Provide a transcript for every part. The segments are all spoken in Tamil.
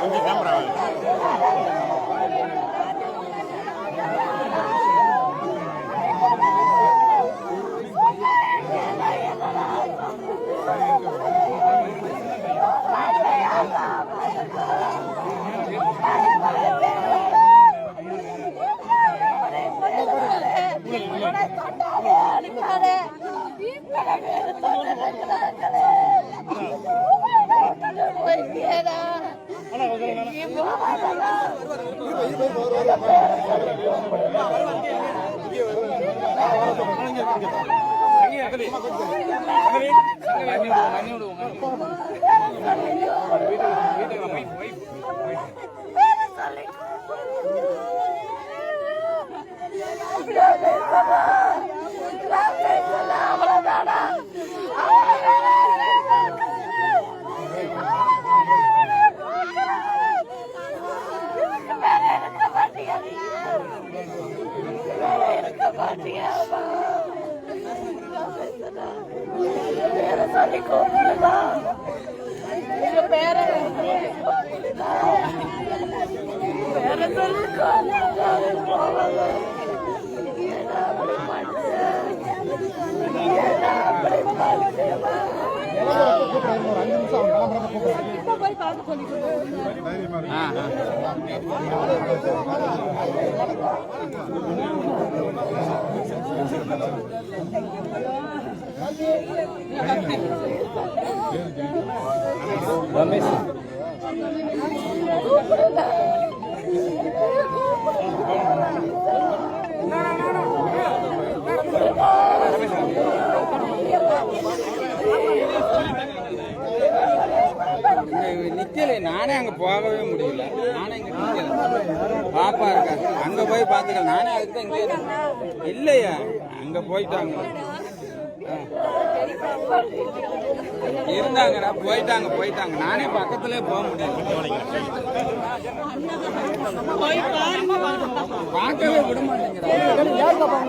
கொஞ்சம் கேமரா சொல்லிட்டு கூப்பிடுதா பேரை சொல்லி கூப்பிடுதா எங்க பேரை? கூப்பிடுதா பேரை சொல்லி போவாங்க ஏன்னா அப்படி பண்ணுது ஏன்னா அப்படி பண்ணுது போய் பார்த்து சொல்லிட்டு நிக்கல நானே அங்க போகவே முடியல. நானே இங்க நிக்கல. பாப்பா இருக்கா. அங்க போய் பாத்துக்க நானே அதுக்கு தான் இங்கே இல்லையா? அங்க போயிட்டாங்க. இருந்தாங்கடா போயிட்டாங்க போயிட்டாங்க நானே பக்கத்துல போக முடியல பார்க்கவே விட மாட்டேங்கிறா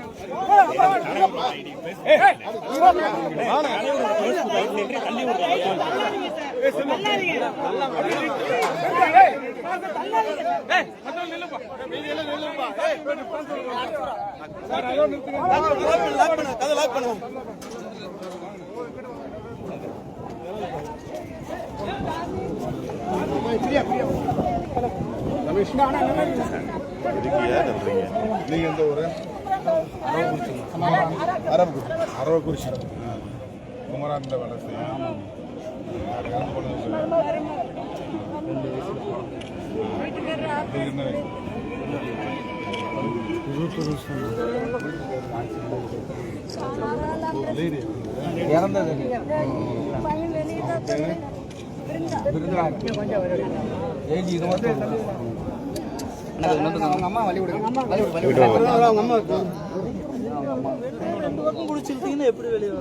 எதுக்கு ஏன் சொல்றீங்க நீங்க எந்த ஊரு? அரவக்குறிச்சி அரவக்குறிச்சி குமராந்த வேலை செய்யும் இறந்து போனது சொல்லு. இது என்ன அவங்க அம்மா வழி விடுங்க வழி அவங்க அம்மா ரெண்டு பக்கம் குடிச்சிருந்தீங்கன்னா எப்படி வெளியே?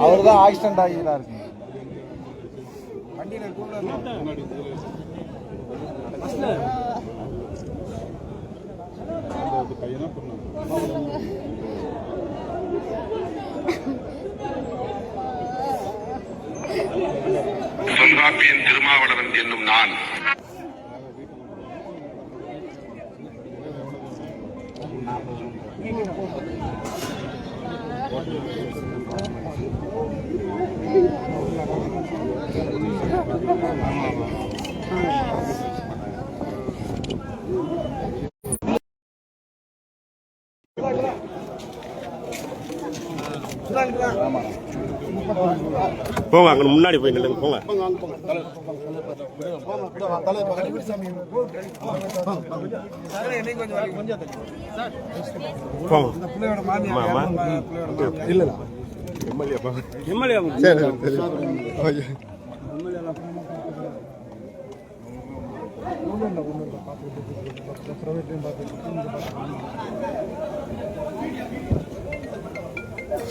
அவர் தான் ஆக்சிடென்ட் ஆகிதான் இருக்கு. வண்டியில பையனா பொண்ணா? தொல்காப்பியன் திருமாவளவன் என்னும் நான் போங்க அங்க முன்னாடி போய் நில்லுங்க போங்க. போங்க. எம்எல்ஏ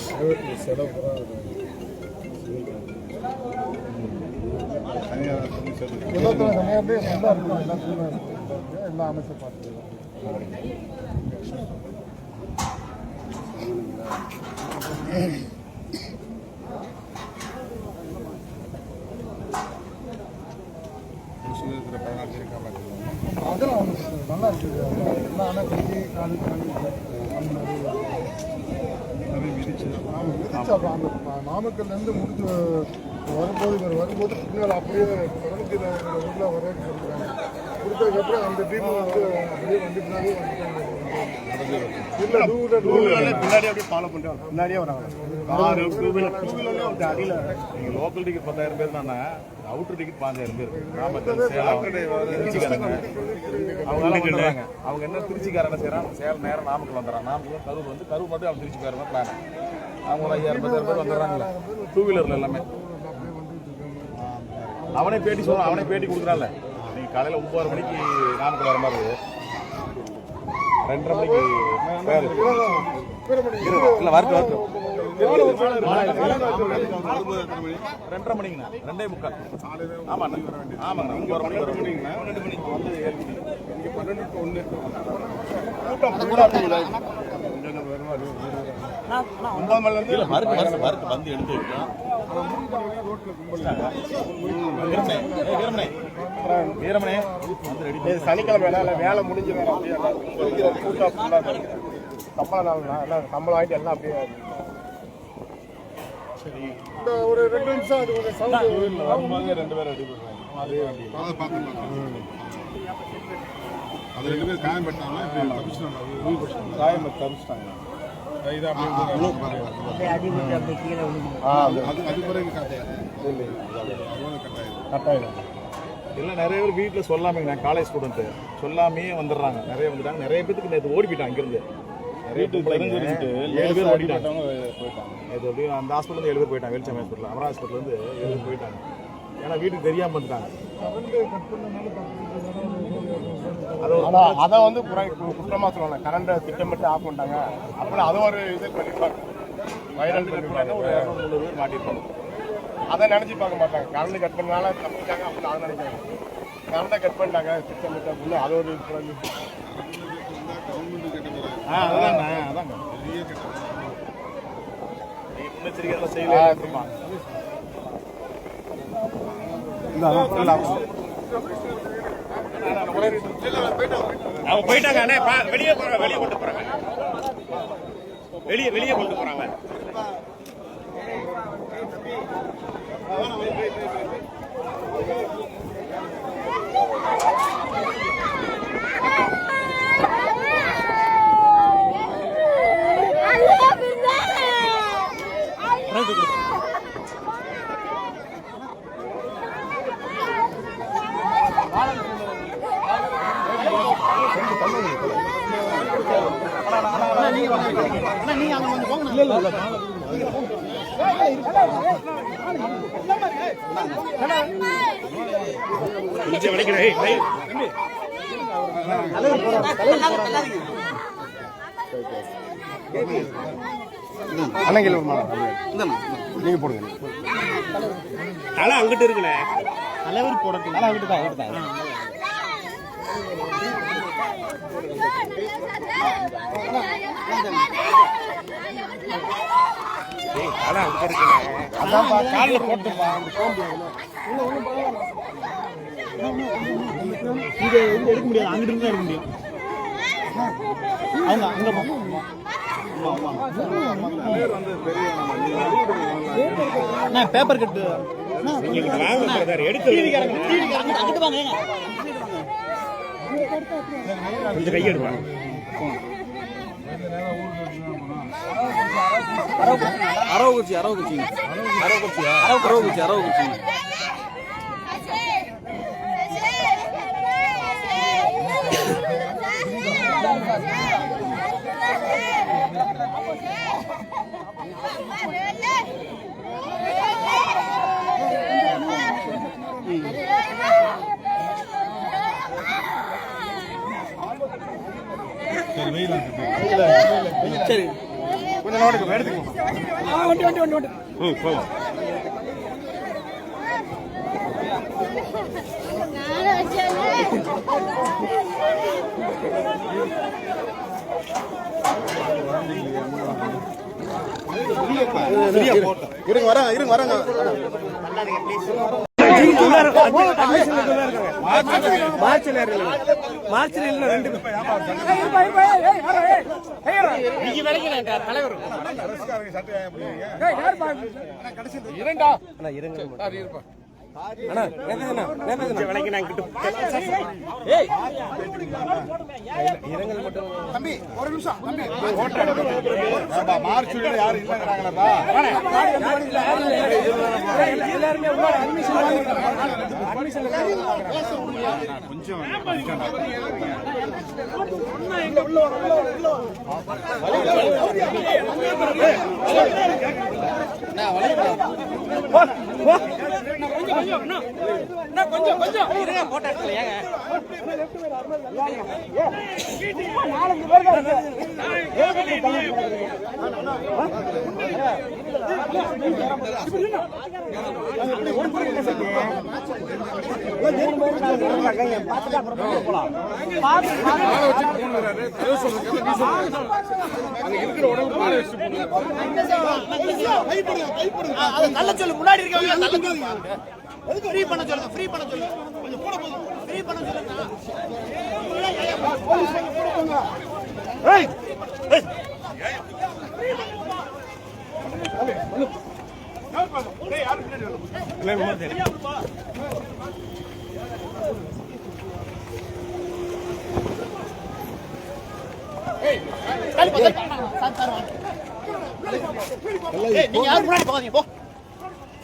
சரி சரி ஓகே எல்லா அமைச்சர் பார்த்து அதெல்லாம் ஒன்றும் பிரச்சனை இல்லை. நல்லா இருக்குது எல்லாம் ஆனால் கட்டி காலு காலு அந்த மாதிரி ஆமாம் மிதிச்சு அப்புறம் அந்த ம- நாமக்கல்லேருந்து முடிஞ்சு வரும்போது இவர் வரும்போது பின்னால் அப்படியே தொடர்ந்து உள்ள வரேன்னு கொடுத்ததுக்கப்புறம் அந்த டீம் வந்து அப்படியே வண்டி பின்னாடியே இல்லை டூ வீலர் டூ வீலர் பின்னாடி அப்படியே ஃபாலோ பண்றாங்க பின்னாடியே வராங்க. கார் டூ வீலர் டூ வீலர்ல வந்து அடியில நீங்க லோக்கல் டிக்கெட் பத்தாயிரம் பேர் தானே அவுட்டர் டிக்கெட் பாஞ்சாயிரம் பேர். நாமக்கல் சேலம் திருச்சிக்காரங்க. அவங்க எல்லாம் வந்துடுறாங்க. அவங்க என்ன திருச்சிக்காரங்க செய்யறாங்க சேலம் நேரம் நாமக்கல் வந்துடுறாங்க. நாமக்கல் கரூர் வந்து கரூர் மட்டும் அவங்க திருச்சிக்காரங்க பிளான் அவங்க ஒரு ஐயாயிரம் பத்தாயிரம் பேர் வந்துடுறாங்களே டூ வீலரில் எல்லாமே. அவனே பேட்டி சொல்றான் அவனே பேட்டி கொடுக்குறான்ல. நீங்கள் காலையில் ஒம்பது மணிக்கு நாமக்கல் வர மாதிரி ரெண்டரை மணிக்கு இல்லை வரட்டு வரட்டு ரெண்டரை மணிங்கண்ணா ரெண்டே முக்கால். ஆமாண்ணா ஆமாங்கண்ணா இங்கே ஒரு மணிக்கு ஒரு மணிங்கண்ணா ரெண்டு மணிக்கு. வந்து ஏழு மணி இங்கே பன்னெண்டு ஒன்று கூட்டம் கூட ஒன்பது மணிலேருந்து இல்லை மறுக்கு மறுக்கு மறுக்கு வந்து எடுத்து வைக்கலாம். சனிக்கிழமை வேலை வேலை முடிஞ்சு வேலை அப்படியே எல்லாம் கூட்டம் ஃபுல்லாக சம்பளம் நாள் எல்லாம் சம்பளம் ஆகிட்டு எல்லாம் அப்படியே சரி. இந்த ஒரு ரெண்டு நிமிஷம் அது ஒரு சவுண்ட் வரும்போது ரெண்டு பேரும் ரெடி பண்ணுறாங்க அதே வண்டி. அது ரெண்டு பேரும் காயம் தப்பிச்சிட்டாங்க காயம் தப்பிச்சிட்டாங்க. இல்லை நிறைய பேர் வீட்டில் சொல்லாமங்க நான் காலேஜ் ஸ்டூடெண்ட்டு சொல்லாமையே வந்துடுறாங்க. நிறைய வந்துட்டாங்க. நிறைய பேத்துக்கு நேற்று ஓடி போயிட்டாங்க இங்கிருந்து. நிறைய ஏழு பேர் ஓடிட்டாங்க. நேற்று எப்படியும் அந்த ஹாஸ்பிட்டல் ஏழு பேர் போயிட்டாங்க. வெளிச்சம் ஹாஸ்பிட்டல் அமரா ஹாஸ்பிட்டல் ஏழு பேர் போயிட்டாங்க. ஏன்னா வீட்டுக்கு தெரியாமல் வந்துட்டாங்க. அது ஒரு ஆனா அதை வந்து குறை- கு- குற்றமா சொல்லுவாங்க கரண்ட திட்டமிட்டு ஆஃப் பண்ணிட்டாங்க. அப்புறம் அதை ஒரு இது பண்ணிருப்பாங்க வைரல் பண்ணிருப்பாங்க ஒரு இரநூறு பேர் மாட்டிருப்பாங்க. அதை நினைச்சு பார்க்க மாட்டாங்க. கரண்ட் கட் பண்ணால தப்பிட்டாங்க அப்படின்னு அதை நினைக்கிறாங்க கரண்டை கட் பண்ணிட்டாங்க திட்டமிட்டு அப்படின்னு அது ஒரு குறை. ஆ அதாங்க அதாங்க முன்னெச்சரிக்கையெல்லாம் அவங்க போயிட்டாங்க அண்ணே பா- வெளியே போறாங்க வெளியே கொண்டு போறாங்க. வெளியே வெளியே கொண்டு போறாங்க. அண்ணங்கில் நீங்க போடுங்க தலை அங்கிட்டு இருக்குண்ணே தலைவர் போடட்டும். தலை அங்கிட்டு காலில் போட்டுப்பா. இதை வந்து எடுக்க முடியாது? அங்கிட்டு தான் எடுக்க முடியும். அவங்க அங்க பேப்பர் கட்டு Terima kasih. சரி. கொஞ்சம் நோட்டுக்கு எடுத்துக்கோ ம் போகும் இருங்க வராங்க இருங்க வராங்க. மார்ச்ல மார்ச்ல இல்ல ரெண்டு தலைவர். இரண்டா? இருங்க தம்பி ஒரு நிமிஷம் தம்பி. மார்ச் யாரும் இல்லைங்கிறாங்களப்பா? கொஞ்சம் நல்ல சொல்லு முன்னாடி இருக்கவங்க நல்ல முன்னாடி எதுக்கு ஃப்ரீ பண்ண சொல்லுங்க ஃப்ரீ பண்ண சொல்லுங்க கொஞ்சம் கூட போதும் ஃப்ரீ பண்ண சொல்லுங்க நீங்க யாரும் முன்னாடி போகாதீங்க போ.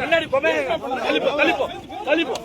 முன்னாடி போமே கழிப்போம் கழிப்போம் கழிப்போம்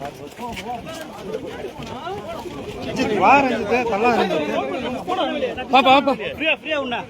போ. பாப்பா பாப்பா ஃப்ரீயா ஃப்ரீயா உண்ணா